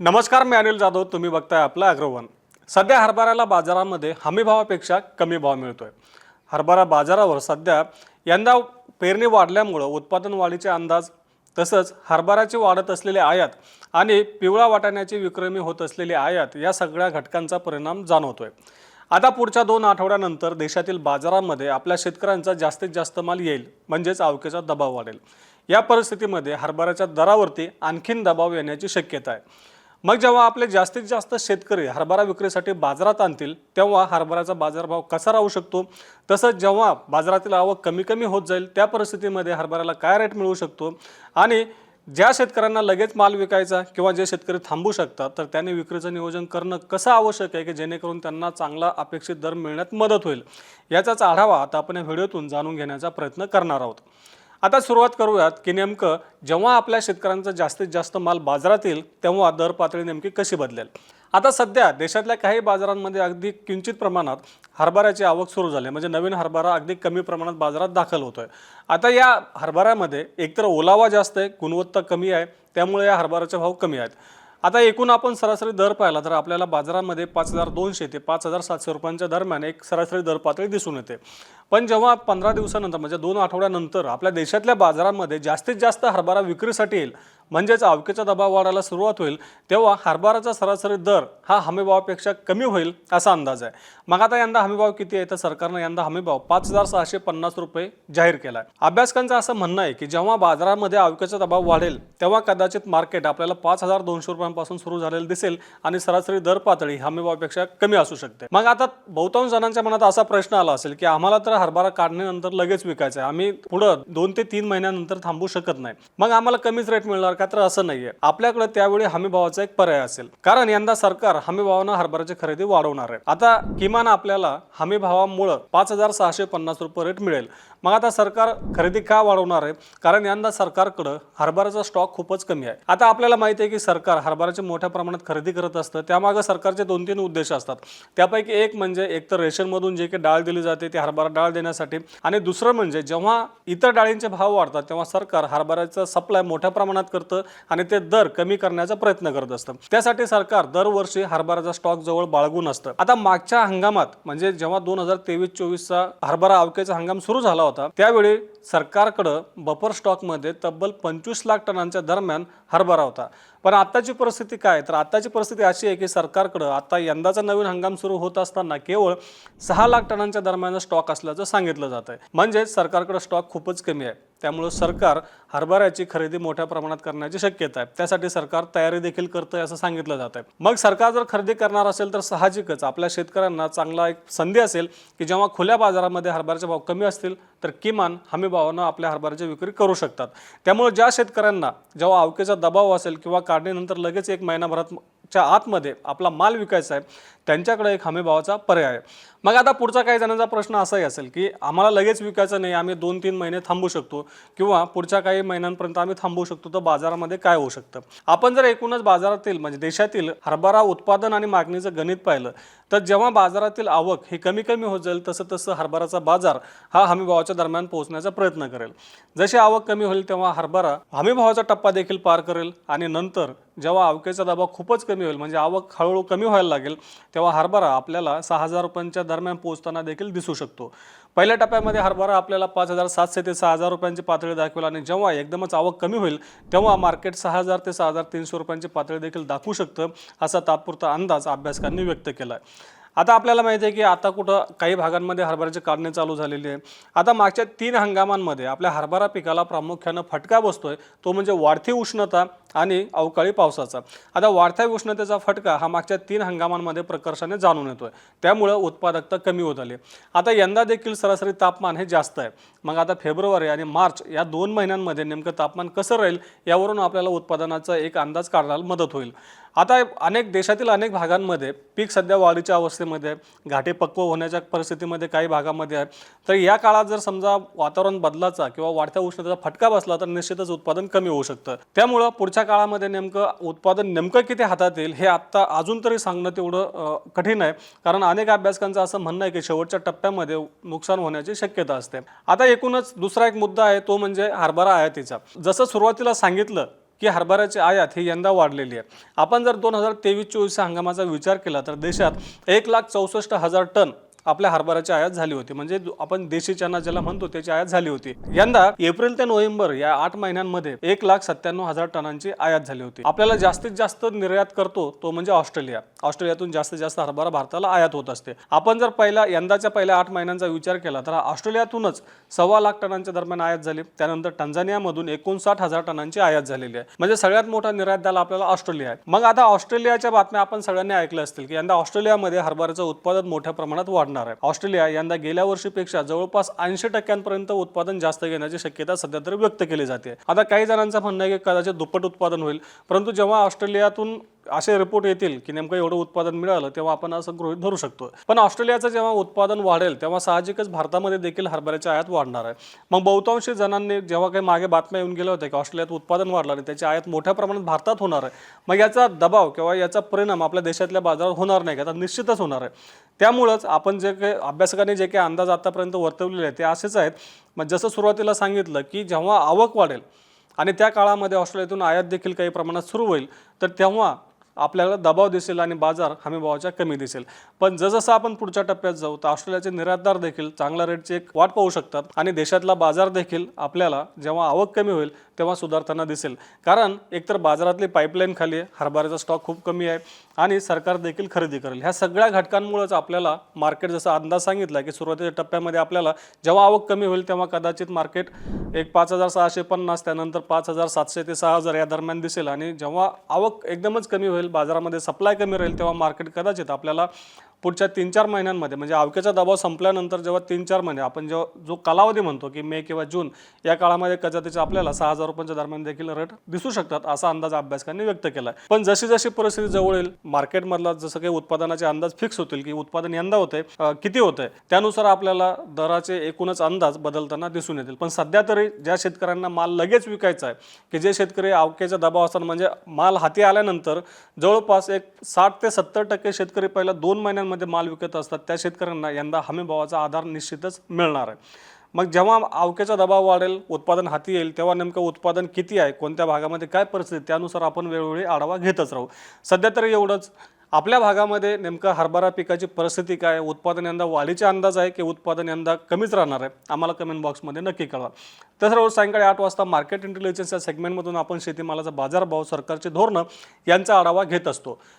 नमस्कार मी अनिल जाधव. तुम्ही बघताय आपलं अग्रवन. सध्या हरभऱ्याला बाजारामध्ये हमी भावापेक्षा कमी भाव मिळतोय. हरभरा बाजारावर सध्या यंदा पेरणी वाढल्यामुळं उत्पादन वाढीचे अंदाज तसंच हरभऱ्याची वाढत असलेली आयात आणि पिवळा वाटाण्याची विक्रमी होत असलेली आयात या सगळ्या घटकांचा परिणाम जाणवतोय. आता पुढच्या दोन आठवड्यानंतर देशातील बाजारामध्ये आपल्या शेतकऱ्यांचा जास्तीत जास्त माल येईल म्हणजेच आवकेचा दबाव वाढेल. या परिस्थितीमध्ये हरभऱ्याच्या दरावरती आणखीन दबाव येण्याची शक्यता आहे. मग जेव्हा आपले जास्तीत जास्त शेतकरी हरभरा विक्रीसाठी बाजारात आणतील तेव्हा हरभऱ्याचा बाजारभाव कसा राहू शकतो? तसंच जेव्हा बाजारातील आवक कमी कमी होत जाईल त्या परिस्थितीमध्ये हरभऱ्याला काय रेट मिळू शकतो? आणि ज्या शेतकऱ्यांना लगेच माल विकायचा किंवा जे शेतकरी थांबू शकतात तर त्यांनी विक्रीचं नियोजन करणं कसं आवश्यक आहे की जेणेकरून त्यांना चांगला अपेक्षित दर मिळण्यात मदत होईल? याचाच आढावा आता आपण या व्हिडिओतून जाणून घेण्याचा प्रयत्न करणार आहोत. आता सुरुवात करूयात की नेमकं जेव्हा आपल्या शेतकऱ्यांचा जास्तीत जास्त माल बाजारात येईल तेव्हा दर पातळी नेमकी कशी बदलेल? आता सध्या देशातल्या काही बाजारांमध्ये अगदी किंचित प्रमाणात हरभऱ्याची आवक सुरू झाली म्हणजे नवीन हरभरा अगदी कमी प्रमाणात बाजारात दाखल होतोय. आता या हरभऱ्यामध्ये एकतर ओलावा जास्त आहे गुणवत्ता कमी आहे त्यामुळे या हरभऱ्याचे भाव कमी आहेत. आता एकूण आपण सरासरी दर पाहिला तर आपल्याला बाजारामध्ये पाच हजार दोनशे ते पाच हजार सातशे रुपयांच्या दरम्यान एक सरासरी दर पातळी दिसून येते. पण जेव्हा पंधरा दिवसानंतर म्हणजे दोन आठवड्यानंतर आपल्या देशातल्या बाजारामध्ये जास्तीत जास्त हरभरा विक्रीसाठी येईल म्हणजेच अवकेचा दबाव वाढायला सुरुवात होईल तेव्हा हरभराचा सरासरी दर हा हमीभावापेक्षा कमी होईल असा अंदाज आहे. मग आता यंदा हमीभाव किती आहे? तर सरकारनं यंदा हमीभाव पाच हजार सहाशे पन्नास रुपये जाहीर केला आहे अभ्यासकांचं असं म्हणणं आहे की जेव्हा बाजारामध्ये अवकेचा दबाव वाढेल तेव्हा कदाचित मार्केट आपल्याला पाच हजार दोनशे रुपयांपासून सुरू झालेलं दिसेल आणि सरासरी दर पातळी हमीभावापेक्षा कमी असू शकते. मग आता बहुतांश जणांच्या मनात असा प्रश्न आला असेल की आम्हाला तर हरभरा काढण्यानंतर लगेच विकायचा आहे. आम्ही पुढं दोन ते तीन महिन्यानंतर थांबू शकत नाही. मग आम्हाला कमीच रेट मिळणार का? तर असं नाहीये. आपल्याकडे त्यावेळी हमी भावाचा एक पर्याय असेल. कारण यंदा सरकार हमी भावानं हरभऱ्याची खरेदी वाढवणार आहे. आता किमान आपल्याला हमी भावामुळं पाच हजार सहाशे पन्नास रुपये रेट मिळेल. मग आता सरकार खरेदी का वाढवणार आहे? कारण यंदा सरकारकडं हरभऱ्याचा स्टॉक खूपच कमी आहे. आता आपल्याला माहिती आहे की सरकार हरभऱ्याची मोठ्या प्रमाणात खरेदी करत असतं. त्यामागे सरकारचे दोन तीन उद्देश असतात. त्यापैकी एक म्हणजे एक तर रेशनमधून जे काही डाळ दिली जाते ती हरभरा डाळ देण्यासाठी. आणि दुसरं म्हणजे जेव्हा इतर डाळींचे भाव वाढतात तेव्हा सरकार हरभऱ्याचा सप्लाय मोठ्या प्रमाणात करतं आणि ते दर कमी करण्याचा प्रयत्न करत असतं. त्यासाठी सरकार दरवर्षी हरभऱ्याचा स्टॉक जवळ बाळगून असतं. आता मागच्या हंगामात म्हणजे जेव्हा दोन हजार तेवीस चोवीसचा हरभरा अवकेचा हंगाम सुरू झाला होता त्यावेळी सरकारकडं बफर स्टॉकमध्ये तब्बल पंचवीस लाख टनांच्या दरम्यान हरभरा होता. पण आत्ताची परिस्थिती काय? तर आत्ताची परिस्थिती अशी आहे की सरकारकडं आता यंदाचा नवीन हंगाम सुरू होत असताना केवळ सहा लाख टनांच्या दरम्यान स्टॉक असल्याचं सांगितलं जात आहे म्हणजेच सरकारकडं स्टॉक खूपच कमी आहे. त्यामुळं सरकार हरभऱ्याची खरेदी मोठ्या प्रमाणात करण्याची शक्यता आहे. त्यासाठी सरकार तयारी देखील करतंय असं सांगितलं जात आहे मग सरकार जर खरेदी करणार असेल तर साहजिकच आपल्या शेतकऱ्यांना चांगला एक संधी असेल की जेव्हा खुल्या बाजारामध्ये हरभऱ्याचे भाव कमी असतील तर किमान हमी भावानं आपल्या हरभऱ्याची विक्री करू शकतात. त्यामुळे ज्या शेतकऱ्यांना जेव्हा अवकेचा दबाव असेल किंवा काढणीनंतर लगेच एक महिनाभरात च्या आतमध्ये आपला माल विकायचा आहे त्यांच्याकडे एक हमीभावाचा पर्याय आहे. मग आता पुढचा काही जणांचा प्रश्न असाही असेल की आम्हाला लगेच विकायचं नाही आम्ही दोन तीन महिने थांबू शकतो किंवा पुढच्या काही महिन्यांपर्यंत आम्ही थांबू शकतो तर बाजारामध्ये काय होऊ शकतं? आपण जर एकूणच बाजारातील म्हणजे देशातील हरभरा उत्पादन आणि मागणीचं गणित पाहिलं तर जेव्हा बाजारातील आवक ही कमी कमी होत जाईल तसं तसं हरभराचा बाजार हा हमीभावाच्या दरम्यान पोहोचण्याचा प्रयत्न करेल. जशी आवक कमी होईल तेव्हा हरभरा हमीभावाचा टप्पा देखील पार करेल आणि नंतर जेव्हा आवकेचा दबाव खूपच कमी होईल म्हणजे आवक हळूहळू कमी व्हायला लागेल तेव्हा हरभरा आपल्याला सहा हजार रुपयांच्या दरम्यान पोहोचताना देखील दिसू शकतो. पहिल्या टप्प्यामध्ये हरभरा आपल्याला पाच हजार सातशे ते सहा हजार रुपयांची पातळी दाखवेल आणि जेव्हा एकदमच आवक कमी होईल तेव्हा मार्केट सहा हजार ते सहा हजार तीनशे रुपयांची पातळी देखील दाखवू शकतं असा तात्पुरता अंदाज अभ्यासकांनी व्यक्त केला आहे आता आपल्याला माहिती आहे की आता कुठं काही भागांमध्ये हरभऱ्याची काढणी चालू झालेली आहे. आता मागच्या तीन हंगामांमध्ये आपल्या हरभरा पिकाला प्रामुख्यानं फटका बसतोय तो म्हणजे वाढती उष्णता आणि अवकाळी पावसाचा. आता वाढत्या उष्णतेचा फटका हा मागच्या तीन हंगामांमध्ये प्रकर्षाने जाणून येतोय. त्यामुळं उत्पादकता कमी होत आली आता यंदा देखील सरासरी तापमान हे जास्त आहे. मग आता फेब्रुवारी आणि मार्च या दोन महिन्यांमध्ये नेमकं तापमान कसं राहील यावरून आपल्याला उत्पादनाचा एक अंदाज काढायला मदत होईल. आता अनेक देशातील अनेक भागांमध्ये पीक सध्या वाढीच्या अवस्थेमध्ये आहे. घाटे पक्व होण्याच्या परिस्थितीमध्ये काही भागामध्ये आहे. तर या काळात जर समजा वातावरण बदलाचा किंवा वाढत्या उष्णतेचा फटका बसला तर निश्चितच उत्पादन कमी होऊ शकतं. त्यामुळं पुढच्या काळामध्ये नेमकं उत्पादन नेमकं किती हातात येईल हे आत्ता अजून तरी सांगणं तेवढं कठीण आहे. कारण अनेक अभ्यासकांचं असं म्हणणं आहे की शेवटच्या टप्प्यामध्ये नुकसान होण्याची शक्यता असते. आता एकूणच दुसरा एक मुद्दा आहे तो म्हणजे हरभरा आयातीचा. जसं सुरुवातीला सांगितलं की हरभऱ्याची आयात ही यंदा वाढलेली आहे. आपण जर दोन हजार तेवीस चोवीस हंगामाचा विचार केला तर देशात एक लाख चौसष्ट हजार टन आपल्या हरभऱ्याची आयात झाली होती. म्हणजे आपण देशी चना ज्याला म्हणतो त्याची आयात झाली होती. यंदा एप्रिल ते नोव्हेंबर या आठ महिन्यांमध्ये एक लाख सत्त्याण्णव हजार टनांची आयात झाली होती. आपल्याला जास्तीत जास्त निर्यात करतो तो म्हणजे ऑस्ट्रेलिया. ऑस्ट्रेलियातून जास्तीत जास्त हरभरा भारताला आयात होत असते. आपण जर पहिला यंदाच्या पहिल्या आठ महिन्यांचा विचार केला तर ऑस्ट्रेलियातूनच सव्वा लाख टनांच्या दरम्यान आयात झाली. त्यानंतर टंझानियामधून एकोणसाठ हजार टनांची आयात झालेली आहे. म्हणजे सगळ्यात मोठा निर्यातदार आपल्याला ऑस्ट्रेलिया आहे. मग आता ऑस्ट्रेलियाच्या बातम्या आपण सगळ्यांनी ऐकल्या असतील की यंदा ऑस्ट्रेलियामध्ये हरभऱ्याचं उत्पादन मोठ्या प्रमाणात वाढणार आहे ऑस्ट्रेलिया यंदा गेल्या वर्षीपेक्षा जवळपास ऐंशी टक्क्यांपर्यंत उत्पादन जास्त घेण्याची शक्यता सध्या तरी व्यक्त केली जाते. आता काही जणांचं म्हणणं आहे की कदाचित दुप्पट उत्पादन होईल. परंतु जेव्हा ऑस्ट्रेलियातून असे रिपोर्ट येतील की नेमकं एवढं उत्पादन मिळालं तेव्हा आपण असं गृहित धरू शकतो. पण ऑस्ट्रेलियाचं जेव्हा उत्पादन वाढेल तेव्हा साहजिकच भारतामध्ये देखील हरभऱ्याची आयात वाढणार आहे. मग बहुतांशी जणांनी जेव्हा काही मागे बातम्या येऊन गेल्या होत्या की ऑस्ट्रेलियात उत्पादन वाढलं आणि त्याची आयात मोठ्या प्रमाणात भारतात होणार आहे मग याचा दबाव किंवा याचा परिणाम आपल्या देशातल्या बाजारात होणार नाही का? तर निश्चितच होणार आहे. त्यामुळंच आपण जे काही अभ्यासकांनी जे काही अंदाज आतापर्यंत वर्तवलेले आहेत ते असेच आहेत. मग जसं सुरुवातीला सांगितलं की जेव्हा आवक वाढेल आणि त्या काळामध्ये ऑस्ट्रेलियातून आयात देखील काही प्रमाणात सुरू होईल तर तेव्हा आपल्याला दबाव दिसेल आणि बाजार हमीभावाच्या कमी दिसेल. पण जसजसं आपण पुढच्या टप्प्यात जाऊ तर ऑस्ट्रेलियाचे निर्यातदार देखील चांगल्या रेटची एक वाट पाहू शकतात आणि देशातला बाजार देखील आपल्याला जेव्हा आवक कमी होईल तेव्हा सुधारताना दिसेल. कारण एकतर बाजारातली पाईपलाईन खाली आहे हरभऱ्याचा स्टॉक खूप कमी आहे आणि सरकार देखील खरेदी करेल. ह्या सगळ्या घटकांमुळेच आपल्याला मार्केट जसा अंदाज सांगितला की सुरुवातीच्या टप्प्यामध्ये आपल्याला जेव्हा आवक कमी होईल तेव्हा कदाचित मार्केट एक पाच हजार सहाशे पन्नास त्यानंतर पाच हजार सातशे ते सहा हजार या दरम्यान दिसेल. आणि जेव्हा आवक एकदमच कमी होईल बाजारामध्ये सप्लाय कमी राहील तेव्हा मार्केट कदाचित आपल्याला पुढच्या तीन चार महिन्यांमध्ये म्हणजे आवकेचा दबाव संपल्यानंतर जेव्हा तीन चार महिने आपण जेव्हा जो कालावधी म्हणतो की मे किंवा जून या काळामध्ये कदाचित आपल्याला सहा हजार रुपयांच्या दरम्यान देखील रेट दिसू शकतात असा अंदाज अभ्यासकांनी व्यक्त केला आहे पण जशी जशी परिस्थिती जवळ येईल मार्केटमधला जसं काही उत्पादनाचे अंदाज फिक्स होतील की उत्पादन यंदा होते किती होते त्यानुसार आपल्याला दराचे एकूणच अंदाज बदलताना दिसून येतील. पण सध्या तरी ज्या शेतकऱ्यांना माल लगेच विकायचा आहे की जे शेतकरी आवकेचा दबाव असताना म्हणजे माल हाती आल्यानंतर जवळपास एक साठ ते सत्तर टक्के शेतकरी पहिल्या दोन महिन्यांमध्ये माल विकत असतात त्या शेतकऱ्यांना यंदा हमीभावाचा आधार निश्चितच मिळणार आहे. मग जेव्हा आवकेचा दबाव वाढेल उत्पादन हाती येईल तेव्हा नेमकं उत्पादन किती आहे कोणत्या भागामध्ये काय परिस्थिती त्यानुसार आपण वेळोवेळी आढावा घेतच राहू. सध्या तरी एवढंच. आपल्या भागामध्ये नेमकं हरभरा पिकाची परिस्थिती काय उत्पादन यंदा वाढीचा अंदाज आहे की उत्पादन यंदा कमीच राहणार आहे? आम्हाला कमेंट बॉक्समध्ये नक्की कळवा. तसं रोज सायंकाळी आठ वाजता मार्केट इंटेलिजन्स या सेगमेंटमधून आपण शेतीमालाचा बाजारभाव सरकारची धोरणं यांचा आढावा घेत असतो.